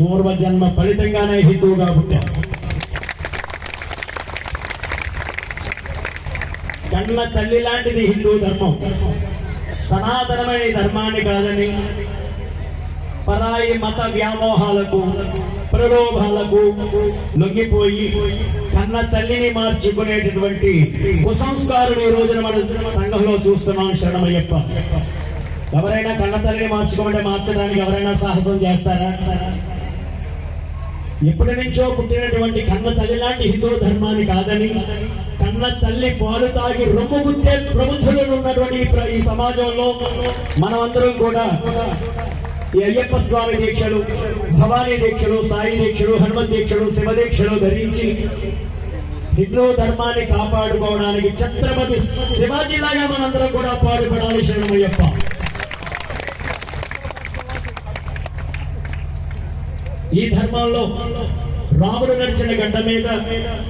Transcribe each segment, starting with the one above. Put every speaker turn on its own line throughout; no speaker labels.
పూర్వజన్మ ఫలితంగానే హిందువుగా పుట్టాం. కన్న తల్లి లాంటిది హిందూ ధర్మం. సనాతనమైన ధర్మాన్ని కాదని పరాయి మత వ్యామోహాలకు ప్రలోభాలకు లొంగిపోయి కన్న తల్లిని మార్చుకునేటటువంటి కుసంస్కారులు ఈ రోజున మన సంఘంలో చూస్తున్నాం శరణమయ్యప్ప. ఎవరైనా కన్న తల్లిని మార్చుకోమంటే మార్చడానికి ఎవరైనా సాహసం చేస్తారా? ఇప్పటి నుంచో పుట్టినటువంటి కన్న తల్లి లాంటి హిందూ ధర్మాన్ని కాదని కన్న తల్లి పాలు తాగి రొమ్ము గుట్టే ప్రబుద్ధులు ఉన్నటువంటి ఈ ప్ర- ఈ సమాజంలో మనమందరం కూడా ఈ అయ్యప్ప స్వామి దీక్షలు భవానీ దీక్షలు సాయి దీక్షలు హనుమత్ దీక్షలు శివదీక్షలు ధరించి హిందూ ధర్మాన్ని కాపాడుకోవడానికి ఛత్రపతి శివాజీలాగా మనందరం కూడా పాటుపడాలి శరణమయ్యప్ప. ఈ ధర్మంలో రాముడు నడిచిన గడ్డ మీద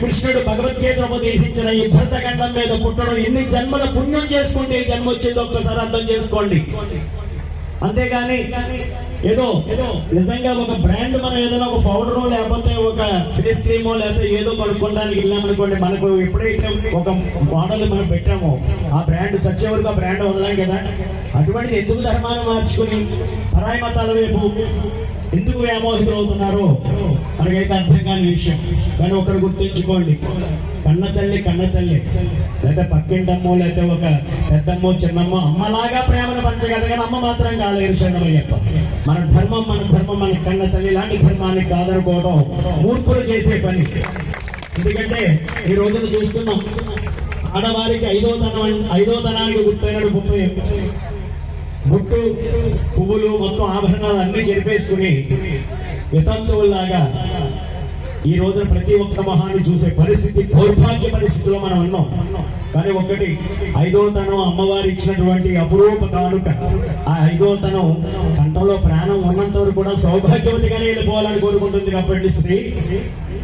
కృష్ణుడు భగవద్గీత ఉపదేశించిన ఈ భర్త గండం మీద పుట్టడం ఎన్ని జన్మల పుణ్యం చేసుకుంటే ఈ జన్మ వచ్చిందో ఒక్కసారి అర్థం చేసుకోండి. అంతేగాని ఏదో ఏదో నిజంగా ఒక బ్రాండ్ మనం ఏదైనా ఒక పౌడర్ లేకపోతే ఒక ఫేస్ క్రీమో లేకపోతే ఏదో పడుకోవడానికి వెళ్ళామనుకోండి మనకు ఎప్పుడైతే ఒక మోడల్ మనం పెట్టామో ఆ బ్రాండ్ చచ్చే వరకు ఆ బ్రాండ్ వదలాం కదా? అటువంటిది ఎందుకు ధర్మాన్ని మార్చుకుని పరాయి మతాల వైపు ఎందుకు వ్యామోహితులు అవుతున్నారో మనకైతే అర్థం కాని విషయం. కానీ ఒకరు గుర్తుంచుకోండి. కన్న తల్లి కన్న తల్లి. లేదా పక్కింటమ్మో లేదా ఒక పెద్దమ్మో చిన్నమ్మో అమ్మలాగా ప్రేమను పంచగలదు కానీ అమ్మ మాత్రం కాలేదు శరణమయ్యప్ప మన ధర్మం మన ధర్మం మన కన్న తల్లి లాంటి ధర్మాన్ని కాదనుకోవడం మూర్ఖులు చేసే పని. ఎందుకంటే ఈ రోజున చూస్తున్నాం ఆడవారికి ఐదో తనం ఐదో తనానికి గుర్తైనడు ముప్పై. ముట్టు పువ్వులు మొత్తం ఆభరణాలు అన్ని చెరిపేసుకుని వితంతువుల్లాగా ఈ రోజున ప్రతి ఒక్క మహాన్ని చూసే పరిస్థితి దౌర్భాగ్య పరిస్థితిలో మనం ఉన్నాం. కానీ ఒకటి ఐదో తనం అమ్మవారు ఇచ్చినటువంటి అపురూప కానుక ఆ ఐదో తనం కంఠంలో ప్రాణం ఉన్నంత వరకు కూడా సౌభాగ్యవతిగానే వెళ్ళిపోవాలని కోరుకుంటుంది కాబట్టి స్త్రీ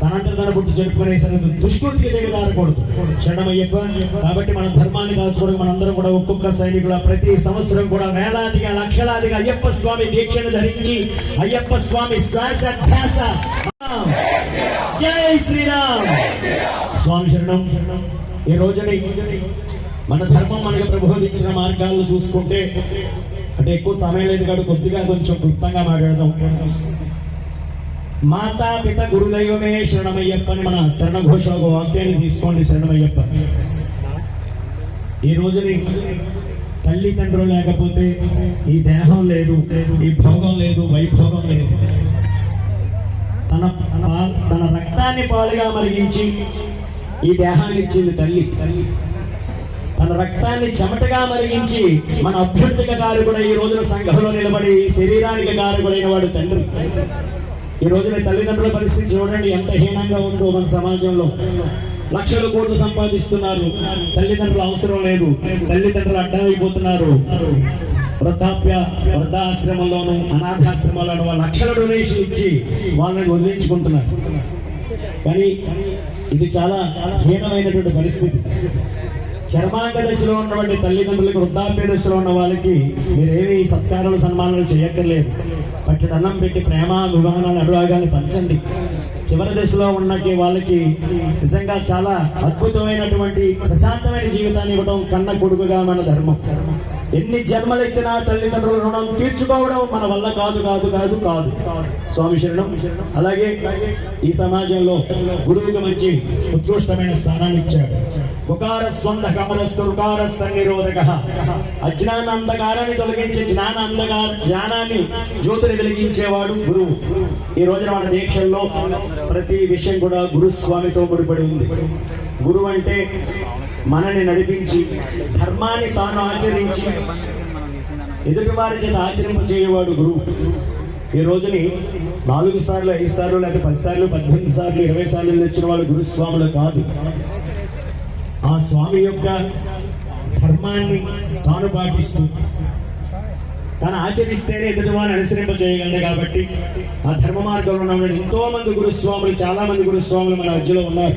తనంత తన పుట్టి జరుపుకునేసరికి దుష్కృతికి దిగజారకూడదు క్షణమయ్యప్ప కాబట్టి మన ధర్మాన్ని కాల్చుకోవడం మనందరం కూడా ఒక్కొక్క సైనికుల ప్రతి సంవత్సరం కూడా వేలాదిగా లక్షలాదిగా అయ్యప్ప స్వామి దీక్షను ధరించి అయ్యప్ప స్వామి శ్వాస ధ్యాస. జై శ్రీరామ్. స్వామి శరణం. ఈ రోజుని మన ధర్మం మనకు ప్రబోధించిన మార్గాలను చూసుకుంటే అంటే ఎక్కువ సమయం లేదు కాబట్టి కొద్దిగా కొంచెం క్లుప్తంగా మాట్లాడదాం. మాతా పిత గురుదైవమే శరణమయ్యప్ప అని మన శరణ ఘోష ఒక వాక్యాన్ని తీసుకోండి శరణమయ్యప్ప. ఈ రోజుని తల్లిదండ్రులు లేకపోతే ఈ దేహం లేదు ఈ భోగం లేదు వైభోగం లేదు. తన తన రక్తాన్ని పాలుగా మరిగించి ఈ దేహాన్ని ఇచ్చింది తల్లి. తల్లి తన రక్తాన్ని చెమటగా మరిగించి మన అభ్యర్థిక కారకుడు ఈ రోజున సంఘంలో నిలబడి శరీరానికి కారకుడైన వాడు తండ్రి. ఈ రోజున తల్లిదండ్రుల పరిస్థితి చూడండి ఎంత హీనంగా ఉందో మన సమాజంలో. లక్షల కోట్లు సంపాదిస్తున్నారు. తల్లిదండ్రుల అవసరం లేదు. తల్లిదండ్రులు అడ్డమైపోతున్నారు. వృద్ధాప్య వృద్ధాశ్రమంలోను అనాథాశ్రమాలను వాళ్ళు లక్షల డొనేషన్ ఇచ్చి వాళ్ళని వదిలించుకుంటున్నారు. కానీ ఇది చాలా హీనమైనటువంటి పరిస్థితి. చర్మాంగ దశలో ఉన్నటువంటి తల్లిదండ్రులకు వృద్ధాప్య దశలో ఉన్న వాళ్ళకి మీరేమీ సత్కారాలు సన్మానాలు చేయక్కర్లేదు. పట్టి అన్నం పెట్టి ప్రేమ వివాహాలు అనురాగాన్ని పంచండి. చివరి దశలో ఉన్నకి వాళ్ళకి నిజంగా చాలా అద్భుతమైనటువంటి ప్రశాంతమైన జీవితాన్ని ఇవ్వడం కన్న కొడుకుగా మన ధర్మం. ఎన్ని జన్మలెత్తినా తల్లిదండ్రుల రుణం తీర్చుకోవడం మన వల్ల కాదు కాదు కాదు కాదు. స్వామి శరణం. అలాగే ఈ సమాజంలో గురువుకి మంచి ఉత్కృష్టమైన స్థానాన్ని ఇచ్చాడు. ఉకార స్వంధకారస్తుకారస్థ నిరోధక అజ్ఞాన అంధకారాన్ని తొలగించే జ్ఞాన అంధకార జ్ఞానాన్ని జ్యోతిని వెలిగించేవాడు గురువు ఈ రోజున మన దీక్షల్లో ప్రతి విషయం కూడా గురుస్వామితో ముడిపడి ఉంది. గురువు అంటే మనని నడిపించి ధర్మాన్ని తాను ఆచరించి ఎదుటివారి చేత ఆచరింప చేయవాడు గురువు ఈ రోజుని నాలుగు సార్లు ఐదు సార్లు లేకపోతే పది సార్లు పద్దెనిమిది సార్లు ఇరవై సార్లు వచ్చిన వాళ్ళు గురుస్వాములు కాదు. ఆ స్వామి యొక్క ధర్మాన్ని తాను పాటిస్తూ తను ఆచరిస్తేనే ఎదుటివారిని అనుసరింప చేయగలడు కాబట్టి ఆ ధర్మ మార్గంలో ఉన్న ఎంతో మంది గురుస్వాములు చాలా మంది గురుస్వాములు మన మధ్యలో ఉన్నారు.